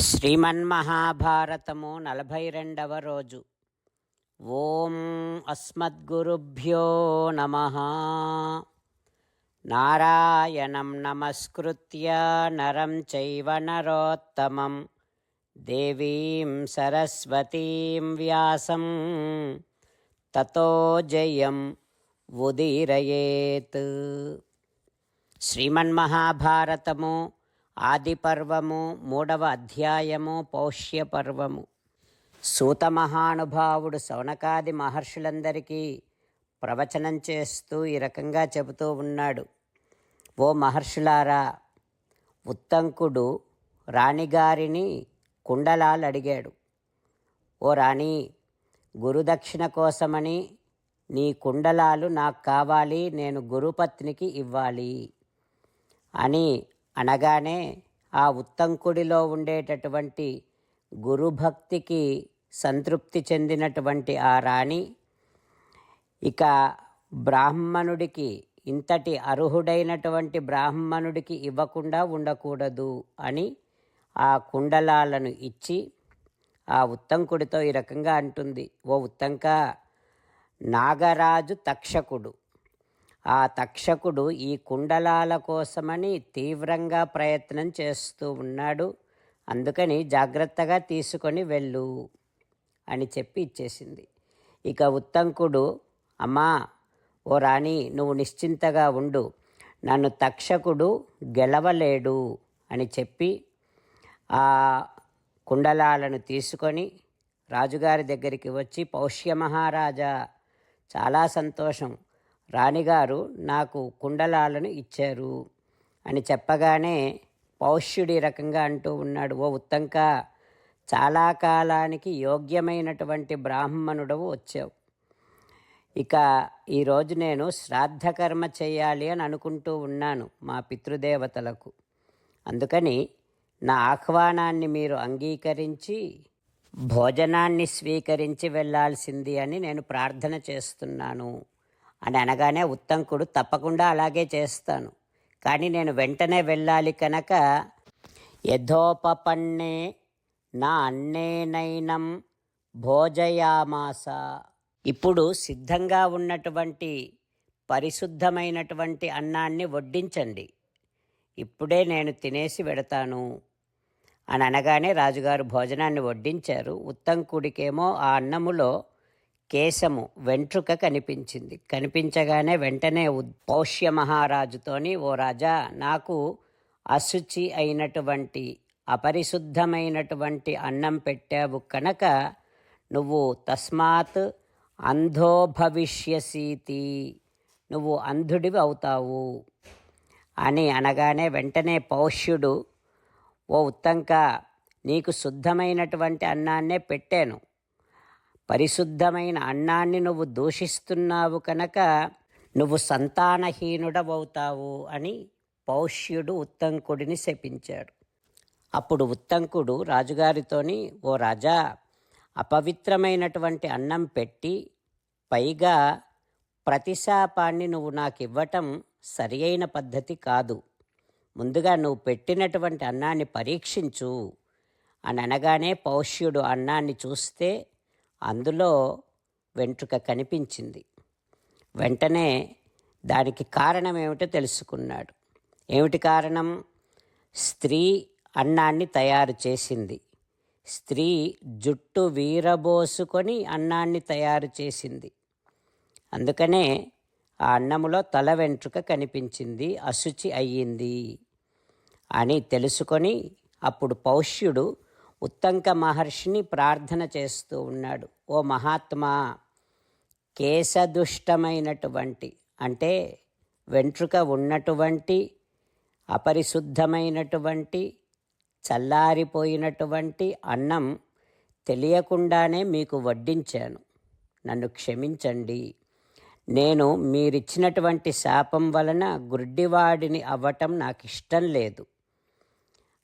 శ్రీమన్మహాభారతము నలభై రెండవ రోజు. ఓం అస్మద్గురుభ్యో నమ. నారాయణం నమస్కృత్య నరం చైవ నరోత్తమం. దేవీం సరస్వతీం వ్యాసం. తతో జయం ఉదీరయేత్. శ్రీమన్మహాభారతము ఆది పర్వము మూడవ అధ్యాయము పౌష్య పర్వము సూత మహానుభావుడు సౌనకాది మహర్షులందరికీ ప్రవచనం చేస్తూ ఈ రకంగా చెబుతూ ఉన్నాడు. ఓ మహర్షులారా ఉత్తంకుడు రాణిగారిని కుండలాలు అడిగాడు. ఓ రాణి గురుదక్షిణ కోసమని నీ కుండలాలు నాకు కావాలి నేను గురుపత్నికి ఇవ్వాలి అని అనగానే ఆ ఉత్తంకుడిలో ఉండేటటువంటి గురుభక్తికి సంతృప్తి చెందినటువంటి ఆ రాణి ఇక బ్రాహ్మణుడికి ఇంతటి అర్హుడైనటువంటి బ్రాహ్మణుడికి ఇవ్వకుండా ఉండకూడదు అని ఆ కుండలాలను ఇచ్చి ఆ ఉత్తంకుడితో ఈ రకంగా అంటుంది ఓ ఉత్తంక నాగరాజు తక్షకుడు ఆ తక్షకుడు ఈ కుండలాల కోసమని తీవ్రంగా ప్రయత్నం చేస్తూ ఉన్నాడు. అందుకని జాగ్రత్తగా తీసుకొని వెళ్ళు అని చెప్పి ఇచ్చేసింది. ఇక ఉత్తంకుడు అమ్మా ఓ రాణి నువ్వు నిశ్చింతగా ఉండు. నన్ను తక్షకుడు గెలవలేడు అని చెప్పి ఆ కుండలాలను తీసుకొని రాజుగారి దగ్గరికి వచ్చి పౌష్య మహారాజా చాలా సంతోషం. రాణిగారు నాకు కుండలాలను ఇచ్చారు అని చెప్పగానే పౌష్యుడి రకంగా అంటూ ఉన్నాడు ఓ ఉత్తంక చాలా కాలానికి యోగ్యమైనటువంటి బ్రాహ్మణుడవు వచ్చావు. ఇక ఈరోజు నేను శ్రాద్ధకర్మ చేయాలి అని అనుకుంటూ ఉన్నాను మా పితృదేవతలకు. అందుకని నా ఆహ్వానాన్ని మీరు అంగీకరించి భోజనాన్ని స్వీకరించి వెళ్ళాల్సింది అని నేను ప్రార్థన చేస్తున్నాను. అని అనగానే ఉత్తంకుడు తప్పకుండా అలాగే చేస్తాను. కానీ నేను వెంటనే వెళ్ళాలి కనుక యథోపపన్నే నా అన్నేనైనం భోజయామాస. ఇప్పుడు సిద్ధంగా ఉన్నటువంటి పరిశుద్ధమైనటువంటి అన్నాన్ని వడ్డించండి. ఇప్పుడే నేను తినేసి వెడతాను అని అనగానే రాజుగారు భోజనాన్ని వడ్డించారు. ఉత్తంకుడికేమో ఆ అన్నములో కేశము వెంట్రుక కనిపించింది. కనిపించగానే వెంటనే పౌష్య మహారాజుతోని ఓ రాజా నాకు అశుచి అయినటువంటి అపరిశుద్ధమైనటువంటి అన్నం పెట్టావు కనుక నువ్వు తస్మాత్ అంధో భవిష్యసీతి నువ్వు అంధుడివి అవుతావు అని అనగానే వెంటనే పౌష్యుడు ఓ ఉత్తంక నీకు శుద్ధమైనటువంటి అన్నాన్నే పెట్టాను. పరిశుద్ధమైన అన్నాన్ని నువ్వు దూషిస్తున్నావు కనుక నువ్వు సంతానహీనుడవవుతావు అని పౌష్యుడు ఉత్తంకుడిని శపించాడు. అప్పుడు ఉత్తంకుడు రాజుగారితోని ఓ రాజా అపవిత్రమైనటువంటి అన్నం పెట్టి పైగా ప్రతిశాపాన్ని నువ్వు నాకు ఇవ్వటం సరి అయిన పద్ధతి కాదు. ముందుగా నువ్వు పెట్టినటువంటి అన్నాన్ని పరీక్షించు అని అనగానే పౌష్యుడు అన్నాన్ని చూస్తే అందులో వెంట్రుక కనిపించింది. వెంటనే దానికి కారణం ఏమిటో తెలుసుకున్నాడు. ఏమిటి కారణం? స్త్రీ అన్నాన్ని తయారు చేసింది. స్త్రీ జుట్టు వీరబోసుకొని అన్నాన్ని తయారు చేసింది. అందుకనే ఆ అన్నములో తల వెంట్రుక కనిపించింది అశుచి అయ్యింది అని తెలుసుకొని అప్పుడు పౌష్యుడు ఉత్తంక మహర్షిని ప్రార్థన చేస్తూ ఉన్నాడు. ఓ మహాత్మా కేశదుష్టమైనటువంటి అంటే వెంట్రుక ఉన్నటువంటి అపరిశుద్ధమైనటువంటి చల్లారిపోయినటువంటి అన్నం తెలియకుండానే మీకు వడ్డించాను. నన్ను క్షమించండి. నేను మీరిచ్చినటువంటి శాపం వలన గుడ్డివాడిని అవ్వటం నాకు ఇష్టం లేదు.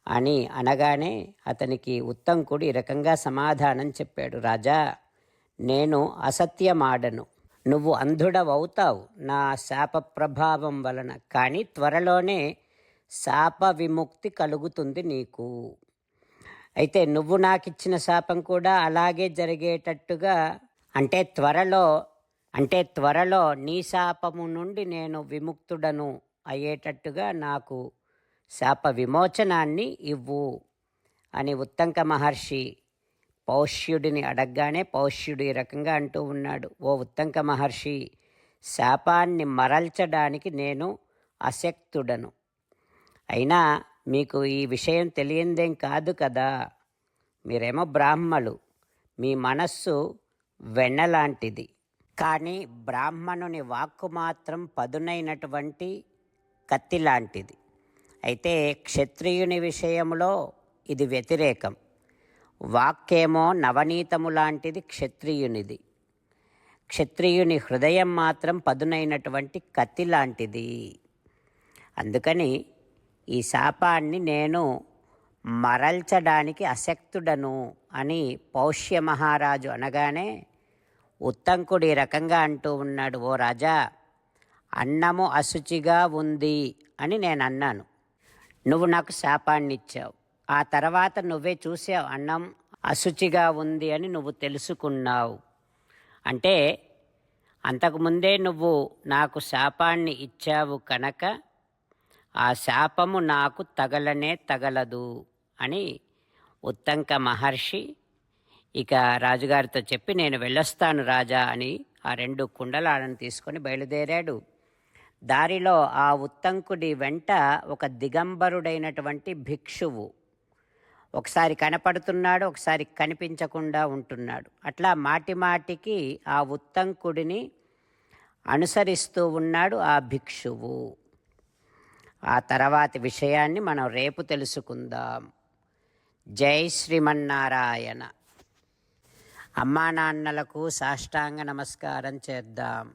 అని అనగానే అతనికి ఉత్తంకుడు ఈ రకంగా సమాధానం చెప్పాడు. రాజా నేను అసత్యమాడను. నువ్వు అంధుడవవుతావు నా శాప ప్రభావం వలన. కానీ త్వరలోనే శాప విముక్తి కలుగుతుంది నీకు. అయితే నువ్వు నాకు ఇచ్చిన శాపం కూడా అలాగే జరిగేటట్టుగా అంటే త్వరలో అంటే త్వరలో నీ శాపము నుండి నేను విముక్తుడను అయ్యేటట్టుగా నాకు శాప విమోచనాన్ని ఇవ్వు అని ఉత్తంక మహర్షి పౌష్యుడిని అడగగానే పౌష్యుడు ఈ రకంగా అంటూ ఉన్నాడు. ఓ ఉత్తంక మహర్షి శాపాన్ని మరల్చడానికి నేను అశక్తుడను. అయినా మీకు ఈ విషయం తెలియందేం కాదు కదా? మీరేమో బ్రాహ్మలు. మీ మనస్సు వెన్నలాంటిది. కానీ బ్రాహ్మణుని వాక్కు మాత్రం పదునైనటువంటి కత్తి లాంటిది. అయితే క్షత్రియుని విషయంలో ఇది వ్యతిరేకం. వాక్యేమో నవనీతము లాంటిది క్షత్రియునిది. క్షత్రియుని హృదయం మాత్రం పదునైనటువంటి కత్తి లాంటిది. అందుకని ఈ శాపాన్ని నేను మరల్చడానికి అశక్తుడను అని పౌష్య మహారాజు అనగానే ఉత్తంకుడు ఈ రకంగా అంటూ ఉన్నాడు ఓ రాజా అన్నము అశుచిగా ఉంది అని నేను అన్నాను నువ్వు నాకు శాపాన్ని ఇచ్చావు ఆ తర్వాత నువ్వే చూసావు అన్నం అశుచిగా ఉంది అని నువ్వు తెలుసుకున్నావు. అంటే అంతకుముందే నువ్వు నాకు శాపాన్ని ఇచ్చావు కనుక ఆ శాపము నాకు తగలనే తగలదు అని ఉత్తంక మహర్షి ఇక రాజుగారితో చెప్పి నేను వెళ్ళొస్తాను రాజా అని ఆ రెండు కుండలాలను తీసుకొని బయలుదేరాడు. దారిలో ఆ ఉత్తంకుడి వెంట ఒక దిగంబరుడైనటువంటి భిక్షువు. ఒకసారి కనపడుతున్నాడు ఒకసారి కనిపించకుండా ఉంటున్నాడు. అట్లా మాటి మాటికి ఆ ఉత్తంకుడిని అనుసరిస్తూ ఉన్నాడు ఆ భిక్షువు. ఆ తర్వాతి విషయాన్ని మనం రేపు తెలుసుకుందాం. జై శ్రీమన్నారాయణ. అమ్మా నాన్నలకు సాష్టాంగ నమస్కారం చేద్దాం.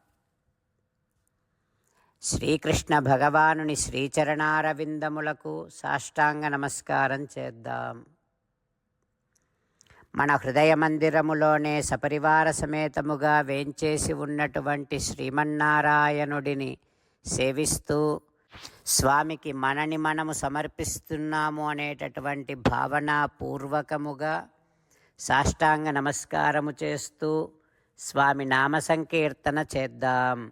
శ్రీకృష్ణ భగవానుని శ్రీచరణారవిందములకు సాష్టాంగ నమస్కారం చేద్దాం. మన హృదయ మందిరములోనే సపరివార సమేతముగా వేంచేసి ఉన్నటువంటి శ్రీమన్నారాయణుడిని సేవిస్తూ స్వామికి మనని మనము సమర్పిస్తున్నాము అనేటటువంటి భావనాపూర్వకముగా సాష్టాంగ నమస్కారము చేస్తూ స్వామి నామ సంకీర్తన చేద్దాం.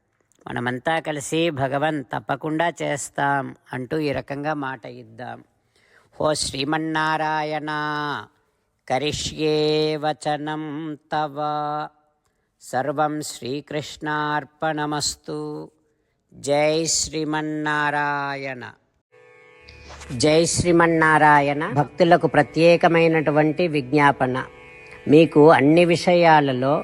మనమంతా కలిసి భగవన్ తప్పకుండా చేస్తాం అంటూ ఈ రకంగా మాట ఇద్దాం. ఓ శ్రీమన్నారాయణ కరిష్యే వచనం తవ. సర్వం శ్రీకృష్ణార్పణమస్తు. జై శ్రీమన్నారాయణ. జై శ్రీమన్నారాయణ భక్తులకు ప్రత్యేకమైనటువంటి విజ్ఞాపన. మీకు అన్ని విషయాలలో